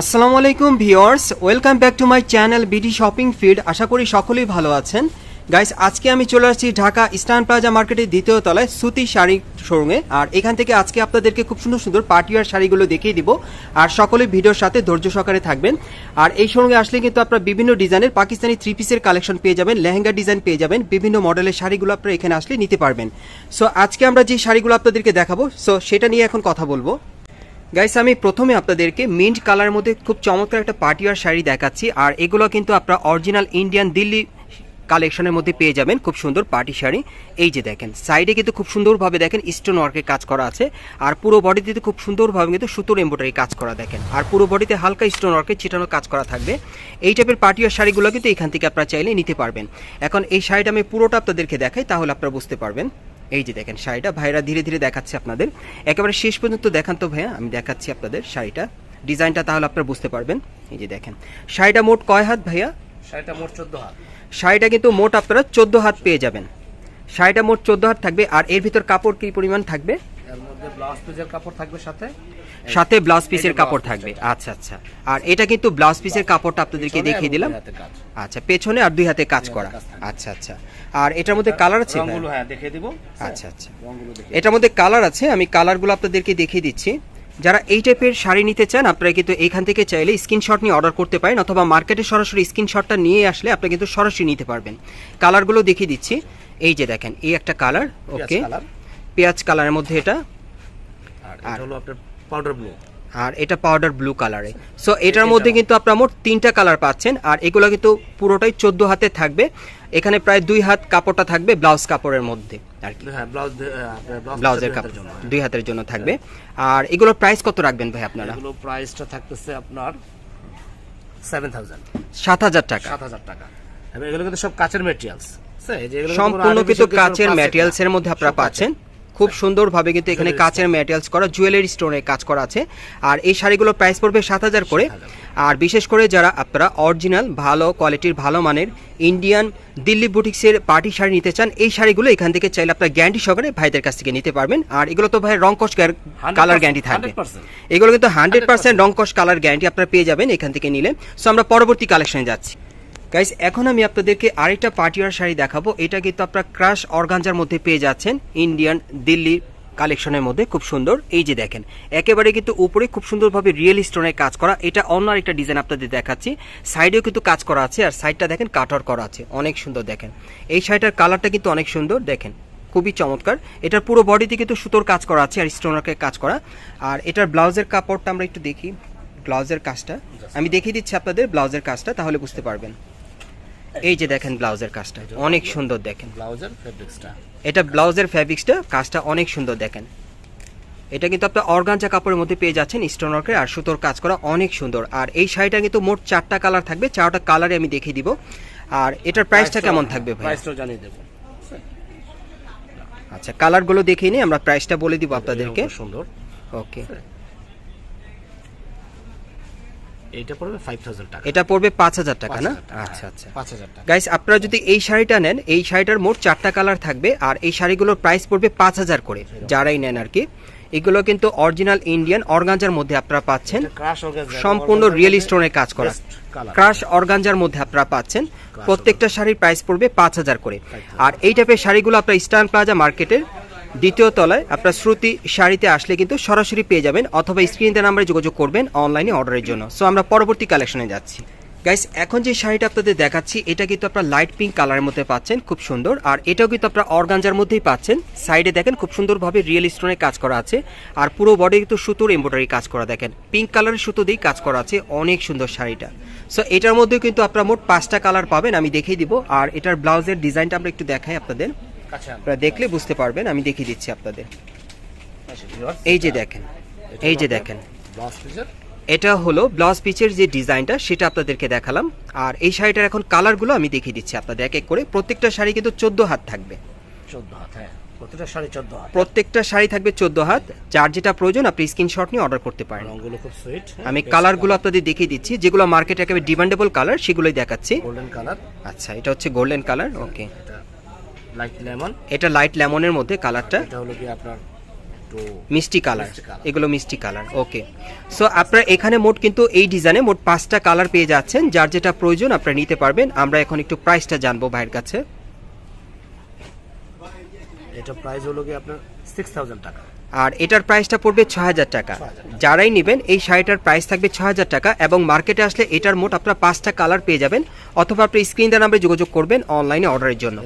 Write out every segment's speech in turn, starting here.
আসসালামু আলাইকুম viewers, welcome back to my channel BD shopping feed. আশা করি সকলেই ভালো আছেন। গাইস, আজকে আমি চলে আসছি ঢাকা ইস্টার্ন প্লাজা মার্কেটের দ্বিতীয় তলায় সুতি শাড়ি শোরুমে। আর এখান থেকে আজকে আপনাদেরকে খুব সুন্দর সুন্দর পার্টিওয়ার শাড়িগুলো দেখিয়ে দিব। আর সকলে ভিডিওর সাথে ধৈর্য সহকারে থাকবেন। আর এই শোরুমে আসলে কিন্তু আপনারা বিভিন্ন ডিজাইনের পাকিস্তানি থ্রি পিসের কালেকশন পেয়ে যাবেন, লেহেঙ্গা ডিজাইন পেয়ে যাবেন, বিভিন্ন মডেলের শাড়িগুলো আপনারা এখানে আসলে নিতে পারবেন। সো আজকে আমরা যে শাড়িগুলো আপনাদেরকে দেখাবো সো সেটা নিয়ে এখন কথা বলব। গাইস আমি প্রথমে আপনাদেরকে মিন্ট কালার মধ্যে খুব চমৎকার একটা পার্টিওয়ার শাড়ি দেখাচ্ছি, আর এগুলো কিন্তু আপনারা অরিজিনাল ইন্ডিয়ান দিল্লি কালেকশনের মধ্যে পেয়ে যাবেন, খুব সুন্দর পার্টি শাড়ি। এই যে দেখেন সাইডে কিন্তু খুব সুন্দরভাবে দেখেন স্টোন ওয়ার্কের কাজ করা আছে, আর পুরো বডিতে তো খুব সুন্দরভাবে কিন্তু সুতোর এম্বোটারি কাজ করা দেখেন, আর পুরো বডিতে হালকা স্টোন ওয়ার্কের চিটানো কাজ করা থাকবে। এই টাইপের পার্টিওয়ার শাড়িগুলো কিন্তু এখান থেকে আপনারা চাইলে নিতে পারবেন। এখন এই শাড়িটা আমি পুরোটা আপনাদেরকে দেখাই, তাহলে আপনারা বুঝতে পারবেন। এই যে দেখেন শাড়িটা ভাইরা ধীরে ধীরে দেখাচ্ছে আপনাদের। একেবারে শেষ পর্যন্ত দেখান তো ভাইয়া আমি দেখাচ্ছি আপনাদের শাড়িটা। ডিজাইনটা তাহলে আপনারা বুঝতে পারবেন। এই যে দেখেন শাড়িটা মোট কয় হাত ভাইয়া? শাড়িটা মোট চোদ্দ হাত। শাড়িটা কিন্তু মোট আপনারা চোদ্দ হাত পেয়ে যাবেন। শাড়িটা মোট চোদ্দ হাত থাকবে আর এর ভিতর কাপড় কি পরিমাণ থাকবে? এর মধ্যে ব্লাউজ পিসের কাপড় থাকবে সাথে। সাথে ব্লাউজ পিসের কাপড় থাকবে। আচ্ছা আচ্ছা। আর এটা কিন্তু ব্লাউজ পিসের কাপড়টা আপনাদেরকে দেখিয়ে দিলাম। আচ্ছা পেছনে আর দুই হাতে কাজ করা। আচ্ছা আচ্ছা। আর এটার মধ্যে কালার আছে হ্যাঁ দেখিয়ে দিব। আচ্ছা আচ্ছা। এটার মধ্যে কালার আছে আমি কালারগুলো আপনাদেরকে দেখিয়ে দিচ্ছি। যারা এই টাইপের শাড়ি নিতে চান আপনারা কিন্তু এখান থেকে চাইলে স্ক্রিনশট নিয়ে অর্ডার করতে পারেন অথবা মার্কেটে সরাসরি স্ক্রিনশটটা নিয়ে আসলে আপনি কিন্তু সরাসরি নিতে পারবেন। কালারগুলো দেখিয়ে দিচ্ছি। এই যে দেখেন এই একটা কালার ওকে পেঁয়াজ কালারের মধ্যে এটা আর হলো আপনার পাউডার ব্লু আর এটা পাউডার ব্লু কালারে সো এটার মধ্যে কিন্তু আপনারা মোট তিনটা কালার পাচ্ছেন আর এগুলো কিন্তু পুরোটাই চোদ্দ হাতে থাকবে। এখানে প্রায় দুই হাত কাপড়টা থাকবে ব্লাউজ কাপড়ের মধ্যে আর কি। হ্যাঁ ব্লাউজের কাপড় দুই হাতের জন্য থাকবে। আর এগুলোর প্রাইস কত রাখবেন ভাই আপনারা? এগুলো প্রাইসটা থাকতেছে আপনার সেভেন থাউজেন্ড সাত হাজার টাকা। সাত হাজার টাকা। এগুলো কিন্তু সব কাচের মেটেরিয়ালস সম্পূর্ণ কিন্তু কাচের ম্যাটেরিয়ালস এর মধ্যে আপনারা পাচ্ছেন। খুব সুন্দরভাবে কিন্তু এখানে কাচের ম্যাটেরিয়ালস করা জুয়েলারি স্টোনের কাজ করা আছে। আর এই শাড়িগুলোর প্রাইস পড়বে সাত হাজার করে। আর বিশেষ করে যারা আপনারা অরিজিনাল ভালো কোয়ালিটির ভালো মানের ইন্ডিয়ান দিল্লি বুটিক্সের পার্টি শাড়ি নিতে চান এই শাড়িগুলো এখান থেকে চাইলে আপনার গ্যারান্টি সহকারে ভাইদের কাছ থেকে নিতে পারবেন। আর এগুলো তো ভাই রংকশ কালার গ্যারান্টি থাকবে। এগুলো কিন্তু হান্ড্রেড পার্সেন্ট রংকশ কালার গ্যারান্টি আপনারা পেয়ে যাবেন এখান থেকে নিলে। সো আমরা পরবর্তী কালেকশনে যাচ্ছি। গাইস এখন আমি আপনাদেরকে আরেকটা পার্টিওয়ার শাড়ি দেখাবো। এটা কিন্তু আপনারা ক্রাশ অর্গানজার মধ্যে পেয়ে যাচ্ছেন। ইন্ডিয়ান দিল্লি কালেকশনের মধ্যে খুব সুন্দর। এই যে দেখেন একেবারে কিন্তু উপরে খুব সুন্দরভাবে রিয়েল স্টোনের কাজ করা। এটা অন্য আরেকটা ডিজাইন আপনাদের দেখাচ্ছি। সাইডেও কিন্তু কাজ করা আছে আর সাইডটা দেখেন কাটার করা আছে। অনেক সুন্দর দেখেন। এই শাড়িটার কালারটা কিন্তু অনেক সুন্দর দেখেন। খুবই চমৎকার। এটার পুরো বডিতে কিন্তু সুতোর কাজ করা আছে আর স্টোনারকে কাজ করা। আর এটার ব্লাউজের কাপড়টা আমরা একটু দেখি। ব্লাউজের কাজটা। আমি দেখিয়ে দিচ্ছি আপনাদের ব্লাউজের কাজটা তাহলে বুঝতে পারবেন। এই যে দেখেন ব্লাউজের কাজটা অনেক সুন্দর দেখেন। ব্লাউজের ফেব্রিক্সটা এটা ব্লাউজের ফ্যাব্রিক্সটা কাজটা অনেক সুন্দর দেখেন। এটা কিন্তু আপনার অর্গানজা কাপড়ের মধ্যে পেয়ে যাচ্ছেন স্টোন ওয়ার্কের আর সুতোর কাজ করা অনেক সুন্দর। আর এই শাড়িটা কিন্তু মোট চারটা কালার থাকবে চারটা কালারে আমি দেখিয়ে দিব। আর এটার প্রাইসটা কেমন থাকবে ভাই প্রাইসটাও জানিয়ে দেবো। আচ্ছা কালারগুলো দেখিয়ে নিই আমরা প্রাইসটা বলে দিব আপনাদেরকে। সুন্দর। ওকে এইটা পড়বে ফাইভ থাউজেন্ড টাকা। এটা পড়বে পাঁচ হাজার টাকা না? আচ্ছা আচ্ছা। পাঁচ হাজার টাকা। গাইস আপনারা যদি এই শাড়িটা নেন এই শাড়িটার মোট চারটা কালার থাকবে আর এই শাড়িগুলোর প্রাইস পড়বে পাঁচ হাজার করে যারাই নেন আর কি। এগুলো কিন্তু অরিজিনাল ইন্ডিয়ান অর্গানজার মধ্যে আপনারা পাচ্ছেন। সম্পূর্ণ রিয়েল স্টোনের কাজ করা। ক্রাশ অর্গানজার মধ্যে আপনারা পাচ্ছেন। প্রত্যেকটা শাড়ির প্রাইস পড়বে পাঁচ হাজার করে। আর এই টাইপের শাড়িগুলো আপনার ইস্টার্ন প্লাজা মার্কেটের দ্বিতীয় তলায় আপনার শ্রুতি শাড়িতে আসলে কিন্তু সরাসরি পেয়ে যাবেন অথবা স্ক্রিনতে নাম্বারে যোগাযোগ করবেন অনলাইনে অর্ডারের জন্য। সো আমরা পরবর্তী কালেকশনে যাচ্ছি। গাইস এখন যে শাড়িটা আপনাদের দেখাচ্ছি, এটা কিন্তু আপনার লাইট পিঙ্ক কালারের মধ্যে পাচ্ছেন, খুব সুন্দর। আর এটাও কিন্তু আপনার অর্গানজার মধ্যেই পাচ্ছেন। সাইডে দেখেন, খুব সুন্দরভাবে রিয়েল স্টোনের কাজ করা আছে। আর পুরো বডি কিন্তু সুতোর এমব্রয়ডারি কাজ করা, দেখেন। পিঙ্ক কালারের সুতো দিয়েই কাজ করা আছে, অনেক সুন্দর শাড়িটা। সো এটার মধ্যেও কিন্তু আপনারা মোট পাঁচটা কালার পাবেন, আমি দেখিয়ে দিব। আর এটার ব্লাউজের ডিজাইনটা আমরা একটু দেখাই আপনাদের। আপনারা দেখলে বুঝতে পারবেন আমি দেখিয়ে দিচ্ছি আপনাদের। আচ্ছা, এই যে দেখেন এই যে দেখেন। এটা হলো ব্লাউজ পিচের যে ডিজাইনটা সেটা আপনাদেরকে দেখালাম। আর এই শাড়িটার এখন কালারগুলো আমি দেখিয়ে দিচ্ছি আপনাদের এক এক করে। প্রত্যেকটা শাড়ি কিন্তু চোদ্দ হাত থাকবে। চোদ্দ হাত হ্যাঁ। প্রতিটা শাড়ি চোদ্দ হাত। প্রত্যেকটা শাড়ি থাকবে চোদ্দ হাত। যার যেটা প্রয়োজন আপনি স্ক্রিনশট নিয়ে অর্ডার করতে পারেন। খুব সুইট আমি কালারগুলো আপনাদের দেখিয়ে দিচ্ছি। যেগুলো মার্কেটে একেবারে ডিমান্ডেবল কালার সেগুলোই দেখাচ্ছি। গোল্ডেন কালার আচ্ছা এটা হচ্ছে golden colour okay light lemon এটা লাইট লেমনের মধ্যে কালারটা এটা হলো কি আপনার মিষ্টি কালার এগুলো মিষ্টি কালার ওকে সো আপনারা এখানে মোট কিন্তু এই ডিজাইনে মোট পাঁচটা কালার পেয়ে যাচ্ছেন যার যেটা প্রয়োজন আপনারা নিতে পারবেন। আমরা এখন একটু প্রাইসটা জানব ভাইয়ের কাছে। এটা প্রাইস হলো কি আপনার সিক্স থাউজেন্ড টাকা। আর এটার প্রাইসটা পড়বে ছ হাজার টাকা। যারাই নেবেন এই শাড়িটার প্রাইস থাকবে ছ হাজার টাকা এবং মার্কেটে আসলে এটার মোট আপনার পাঁচটা কালার পেয়ে যাবেন। অথবা আপনি স্ক্রিন দেওয়ার নাম্বারে যোগাযোগ করবেন অনলাইনে অর্ডারের জন্য।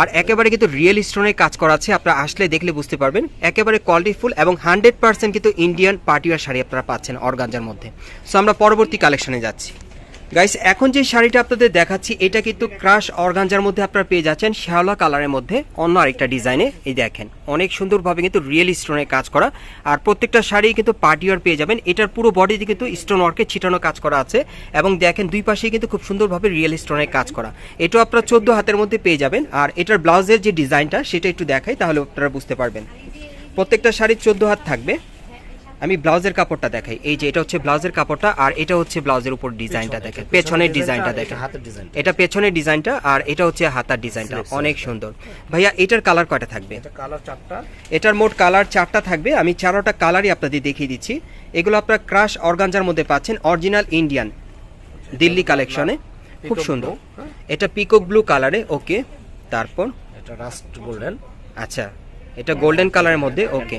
আর একেবারে কিন্তু রিয়েল স্টোনের কাজ করা আছে আপনারা আসলে দেখলে বুঝতে পারবেন। একেবারে কোয়ালিটিফুল এবং হান্ড্রেড পার্সেন্ট কিন্তু ইন্ডিয়ান পার্টিওয়ার শাড়ি আপনারা পাচ্ছেন অর্গানজার মধ্যে। সো আমরা পরবর্তী কালেকশনে যাচ্ছি। গাইস এখন যে শাড়িটা আপনাদের দেখাচ্ছি, এটা কিন্তু ক্রাশ অর্গানজার মধ্যে আপনারা পেয়ে যাচ্ছেন শ্যাওলা কালারের মধ্যে। অন্য আরেকটা ডিজাইনে এই দেখেন, অনেক সুন্দরভাবে কিন্তু রিয়েল স্টোনের কাজ করা। আর প্রত্যেকটা শাড়ি কিন্তু পার্টিওয়ার পেয়ে যাবেন। এটার পুরো বডিতে কিন্তু স্টোন ওয়ার্কে ছিটানো কাজ করা আছে এবং দেখেন, দুই পাশেই কিন্তু খুব সুন্দরভাবে রিয়েল স্টোনের কাজ করা। এটাও আপনারা চোদ্দ হাতের মধ্যে পেয়ে যাবেন। আর এটার ব্লাউজের যে ডিজাইনটা সেটা একটু দেখাই, তাহলে আপনারা বুঝতে পারবেন। প্রত্যেকটা শাড়ির চোদ্দ হাত থাকবে। আমি ব্লাউজের কাপড়টা দেখাই। এই যে এটা হচ্ছে ব্লাউজের কাপড়টা আর এটা হচ্ছে ব্লাউজের উপর ডিজাইনটা দেখেন। পেছনের ডিজাইনটা দেখেন। হাতের ডিজাইন এটা পেছনের ডিজাইনটা আর এটা হচ্ছে হাতার ডিজাইনটা। অনেক সুন্দর। ভাইয়া এটার কালার কয়টা থাকবে? এটা কালার চারটা। এটার মোট কালার চারটা থাকবে। আমি চারোটা কালারই আপনাদের দেখিয়ে দিচ্ছি। এগুলো আপনারা ক্রাশ অর্গানজার মধ্যে পাচ্ছেন। অরিজিনাল ইন্ডিয়ান দিল্লি কালেকশনে। খুব সুন্দর। হ্যাঁ। এটা পিকক ব্লু কালারে। ওকে তারপর? এটা রাস্ট গোল্ডেন আচ্ছা এটা গোল্ডেন কালারের মধ্যে ওকে।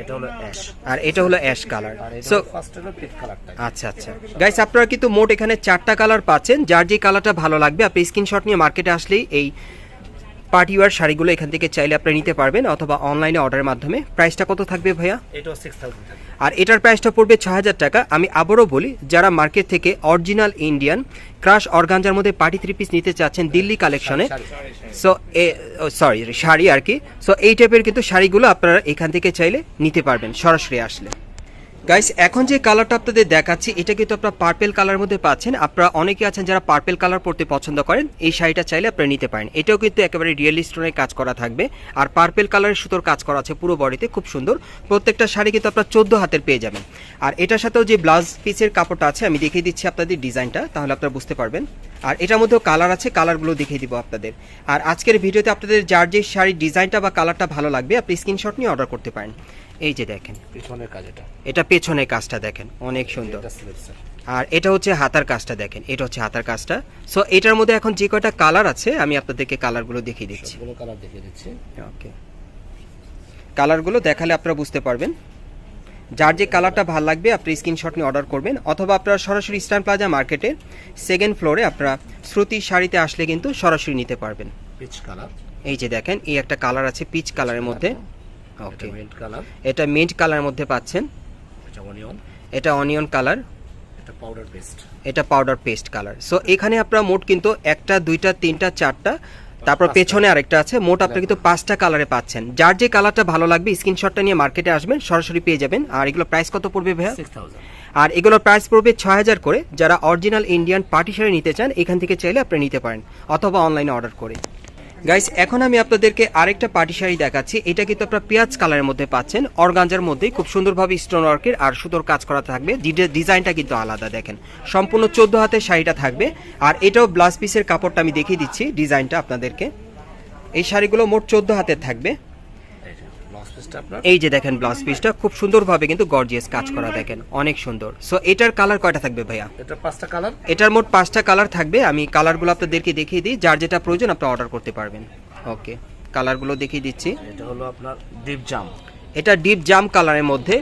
এটা হলো অ্যাশ আর এটা হলো অ্যাশ কালার সো ফার্স্ট হলো পিট কালারটা আচ্ছা আচ্ছা। গাইস আপনারা কিন্তু মোট এখানে চারটা কালার পাচ্ছেন। যার যে কালারটা ভালো লাগবে আপনি স্ক্রিনশট নিয়ে মার্কেটে আসলেই এই পার্টি ওয়ার শাড়িগুলো এখান থেকে চাইলে আপনি নিতে পারবেন অথবা অনলাইনে অর্ডারের মাধ্যমে। প্রাইসটা কত থাকবে ভাইয়া? এটা সিক্স থাউজেন্ড টাকা আর এটার প্রাইসটা পড়বে ছ হাজার টাকা। আমি আবারও বলি যারা মার্কেট থেকে অরিজিনাল ইন্ডিয়ান ক্রাশ অর্গানজার মধ্যে পার্টি থ্রি পিস নিতে চাচ্ছেন দিল্লি কালেকশনে সো এ সরি শাড়ি আর কি। সো এই টাইপের কিন্তু শাড়িগুলো আপনারা এখান থেকে চাইলে নিতে পারবেন সরাসরি আসলে। গাইস এখন যে কালারটা আপনাদের দেখাচ্ছি, এটা কিন্তু আপনারা পার্পেল কালার মধ্যে পাচ্ছেন। আপনারা অনেকে আছেন যারা পার্পেল কালার পরতে পছন্দ করেন, এই শাড়িটা চাইলে আপনারা নিতে পারেন। এটাও কিন্তু একেবারে রিয়েলি স্টোনের কাজ করা থাকবে। আর পার্পেল কালারের সুতোর কাজ করা আছে পুরো বডিতে খুব সুন্দর। প্রত্যেকটা শাড়ি কিন্তু আপনারা চোদ্দ হাতের পেয়ে যাবেন। আর এটার সাথেও যে ব্লাউজ পিসের কাপড়টা আছে, আমি দেখিয়ে দিচ্ছি আপনাদের ডিজাইনটা, তাহলে আপনারা বুঝতে পারবেন। আর এটার মধ্যেও কালার আছে কালারগুলো দেখিয়ে দিব আপনাদের। আর আজকের ভিডিওতে আপনাদের যার যে শাড়ির ডিজাইনটা বা কালারটা ভালো লাগবে, আপনি স্ক্রিনশট নিয়ে অর্ডার করতে পারেন। এই যে দেখেন। পিছনের কাজ এটা এটা পেছনের কাজটা দেখেন অনেক সুন্দর। আর এটা হচ্ছে হাতার কাজটা দেখেন এটা হচ্ছে হাতার কাজটা। সো এটার মধ্যে এখন যে কয়টা কালার আছে আমি আপনাদেরকে কালারগুলো দেখিয়ে দিচ্ছি। কালার দেখিয়ে দিচ্ছি। ওকে কালারগুলো দেখালে আপনারা বুঝতে পারবেন। যার যে কালারটা ভালো লাগবে আপনি স্ক্রিনশট নিয়ে অর্ডার করবেন অথবা আপনারা সরাসরি ইস্টার্ন প্লাজা মার্কেটের সেকেন্ড ফ্লোরে আপনারা শ্রুতি শাড়িতে আসলে কিন্তু সরাসরি নিতে পারবেন। পিচ কালার এই যে দেখেন এই একটা কালার আছে পিচ কালারের মধ্যে। ওকে মিন্ট কালার এটা মিন্ট কালারের মধ্যে পাচ্ছেন। এটা অনিয়ন এটা অনিয়ন কালার এটা পাউডার পেস্ট এটা পাউডার পেস্ট কালার সো এখানে আপনারা মোট কিন্তু একটা দুইটা তিনটা চারটা তারপর পেছনে আরেকটা আছে। মোট আপনারা কিন্তু পাঁচটা। কালারে পাচ্ছেন। যার যে কালারটা ভালো লাগবে স্ক্রিনশটটা নিয়ে মার্কেটে আসবেন সরাসরি পেয়ে যাবেন। আর এগুলো প্রাইস কত পড়বে ভাইয়া? আর এগুলোর প্রাইস পড়বে ছয় হাজার করে। যারা অরিজিনাল ইন্ডিয়ান পার্টি শাড়ি নিতে চান এখান থেকে চাইলে আপনি নিতে পারেন অথবা অনলাইনে অর্ডার করে। গাইস এখন আমি আপনাদেরকে আরেকটা পাটি শাড়ি দেখাচ্ছি। এটা কিন্তু আপনারা পেঁয়াজ কালারের মধ্যে পাচ্ছেন। অর্গাঞ্জার মধ্যে খুব সুন্দরভাবে স্টোন ওয়ার্কের আর সুতোর কাজ করা থাকবে। ডিজে- ডিজাইনটা কিন্তু আলাদা, দেখেন। সম্পূর্ণ চোদ্দ হাতের শাড়িটা থাকবে। আর এটাও ব্লাউজ পিসের কাপড়টা আমি দেখিয়ে দিচ্ছি, ডিজাইনটা আপনাদেরকে। এই শাড়িগুলো মোট চোদ্দ হাতের থাকবে। এই যে দেখেন ব্লাউজ পিসটা খুব সুন্দরভাবে কিন্তু গর্জিয়াস কাজ করা দেখেন অনেক সুন্দর। সো এটার কালার কয়টা থাকবে ভাইয়া? এটা পাঁচটা কালার এটার মোট পাঁচটা কালার থাকবে আমি কালারগুলো আপনাদেরকে দেখিয়ে দিই যার যেটা প্রয়োজন আপনি অর্ডার করতে পারবেন। ওকে কালারগুলো দেখিয়ে দিচ্ছি। এটা হলো আপনার ডিপ জাম এটা ডিপ জাম কালারের মধ্যে।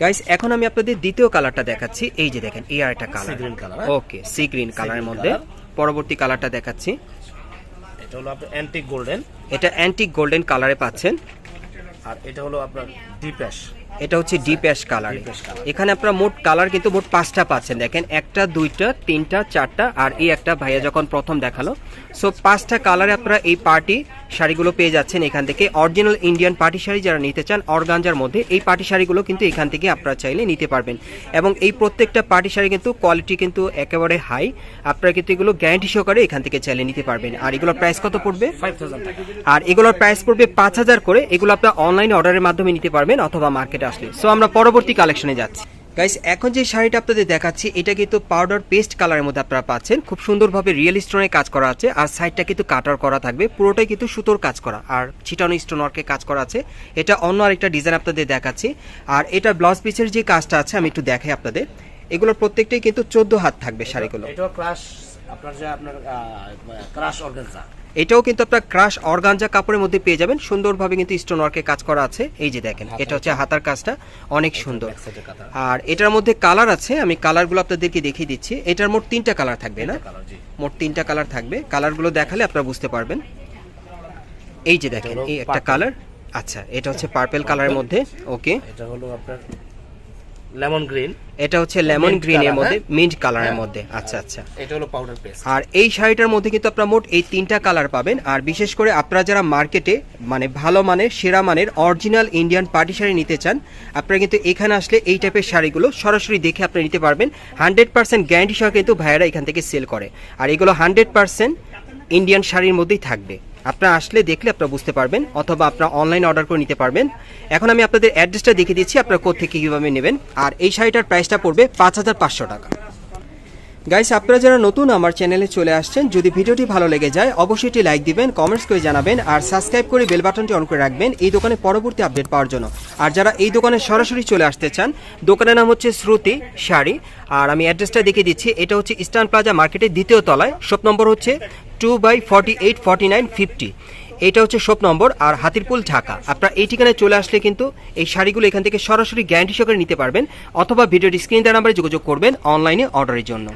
গাইস এখন আমি আপনাদের দ্বিতীয় কালারটা দেখাচ্ছি। এই যে দেখেন এই আর একটা colour green color, okay sea green কালারের মধ্যে। পরবর্তী কালারটা দেখাচ্ছি। এটা হলো আপনার অ্যান্টিক গোল্ডেন এটা অ্যান্টিক গোল্ডেন কালারে পাচ্ছেন। আর এটা হলো আপনার ডিপ অ্যাশ এটা হচ্ছে ডিপ অ্যাশ কালার। এখানে আপনারা মোট কালার কিন্তু মোট পাঁচটা পাচ্ছেন। দেখেন একটা দুইটা তিনটা চারটা আর এই একটা ভাইয়া যখন প্রথম দেখাল। সো পাঁচটা কালারে আপনারা এই পার্টি শাড়িগুলো পেয়ে যাচ্ছেন এখান থেকে। অরিজিনাল ইন্ডিয়ান পার্টি শাড়ি যারা নিতে চান অর্গানজার মধ্যে এই পার্টি শাড়িগুলো কিন্তু এখান থেকে আপনারা চাইলে নিতে পারবেন। এবং এই প্রত্যেকটা পার্টি শাড়ি কিন্তু কোয়ালিটি কিন্তু একেবারে হাই আপনারা কিন্তু এগুলো গ্যারান্টি সহকারে এখান থেকে চাইলে নিতে পারবেন। আর এগুলোর প্রাইস কত পড়বে? আর এগুলোর প্রাইস পড়বে পাঁচ হাজার করে। এগুলো আপনার অনলাইন অর্ডারের মাধ্যমে নিতে পারবেন অথবা মার্কেটে আসলে। সো আমরা পরবর্তী কালেকশনে যাচ্ছি। গাইস এখন যে শাড়িটা আপনাদের দেখাচ্ছি, এটা কিন্তু পাউডার পেস্ট কালারের মধ্যে আপনারা পাচ্ছেন। খুব সুন্দরভাবে রিয়েল স্টোনে কাজ করা আছে, আর সাইডটা কিন্তু কাটার করা থাকবে। পুরোটাই কিন্তু সুতোর কাজ করা, আর চিটানো স্টোন ওয়ার্কে কাজ করা আছে। এটা অন্য আরেকটা ডিজাইন আপনাদের দেখাচ্ছি, আর এটা ব্লাউজ পিসের যে কাজটা আছে, আমি একটু দেখাই আপনাদের। এগুলোর প্রত্যেকটাই কিন্তু চোদ্দ হাত থাকবে শাড়িগুলো। আপনার যে আপনার ক্রাশ এটাও কিন্তু আপনার ক্রাশ অর্গানজা কাপড়ের মধ্যে পেয়ে যাবেন। সুন্দরভাবে কিন্তু স্টোন ওয়ার্কে কাজ করা আছে। এই যে দেখেন এটা হচ্ছে হাতার কাজটা। অনেক সুন্দর। আর এটার মধ্যে কালার আছে আমি কালারগুলো আপনাদেরকে দেখিয়ে দিচ্ছি। এটার মোট তিনটা কালার থাকবে না? মোট তিনটা কালার থাকবে। কালারগুলো দেখালে আপনারা বুঝতে পারবেন। এই যে দেখেন এই একটা কালার আচ্ছা এটা হচ্ছে পার্পেল কালারের মধ্যে। ওকে এটা হলো আপনার লেমন গ্রিন। এটা হচ্ছে লেমন গ্রিনের color, মধ্যে হ্যাঁ? মিন্ট কালারের হ্যাঁ। মধ্যে। আচ্ছা আচ্ছা। এটা হলো পাউডার পেস্ট আর এই শাড়িটার মধ্যে কিন্তু আপনারা মোট এই তিনটা কালার পাবেন। আর বিশেষ করে আপনারা যারা মার্কেটে মানে ভালো মানের সেরা মানের অরিজিনাল ইন্ডিয়ান পার্টি শাড়ি নিতে চান আপনারা কিন্তু এখানে আসলে এই টাইপের শাড়িগুলো সরাসরি দেখে আপনারা নিতে পারবেন। হান্ড্রেড পার্সেন্ট গ্যারান্টি সহ কিন্তু ভাইয়েরা এখান থেকে সেল করে। আর এগুলো হান্ড্রেড পার্সেন্ট ইন্ডিয়ান শাড়ির মধ্যেই থাকবে। আপনারা আসলে দেখলে আপনারা বুঝতে পারবেন, অথবা আপনারা অনলাইন অর্ডার করে নিতে পারবেন। এখন আমি আপনাদের অ্যাড্রেসটা দেখিয়ে দিচ্ছি, আপনারা কোথেকে কীভাবে নেবেন। আর এই শাড়িটার প্রাইসটা পড়বে পাঁচ হাজার পাঁচশো টাকা। গাইস আপনারা যারা নতুন আমার চ্যানেলে চলে আসছেন, যদি ভিডিওটি ভালো লেগে যায়, অবশ্যই এটি লাইক দিবেন কমেন্টস করে জানাবেন, আর সাবস্ক্রাইব করে বেল বাটনটি অন করে রাখবেন এই দোকানে পরবর্তী আপডেট পাওয়ার জন্য। আর যারা এই দোকানে সরাসরি চলে আসতে চান, দোকানের নাম হচ্ছে শ্রুতি শাড়ি, আর আমি অ্যাড্রেসটা দেখিয়ে দিচ্ছি, এটা হচ্ছে ইস্টার্ন প্লাজা মার্কেটের দ্বিতীয় তলায় শপ নম্বর হচ্ছে two by forty eight forty nine fifty এটা হচ্ছে শপ নম্বর আর হাতিরপুল, ঢাকা। আপনারা এই ঠিকানায় চলে আসলে কিন্তু এই শাড়িগুলো এখান থেকে সরাসরি গ্যারান্টি সহকারে নিতে পারবেন, অথবা ভিডিওর স্ক্রিন দেওয়ার নাম্বারে যোগাযোগ করবেন অনলাইনে অর্ডারের জন্য।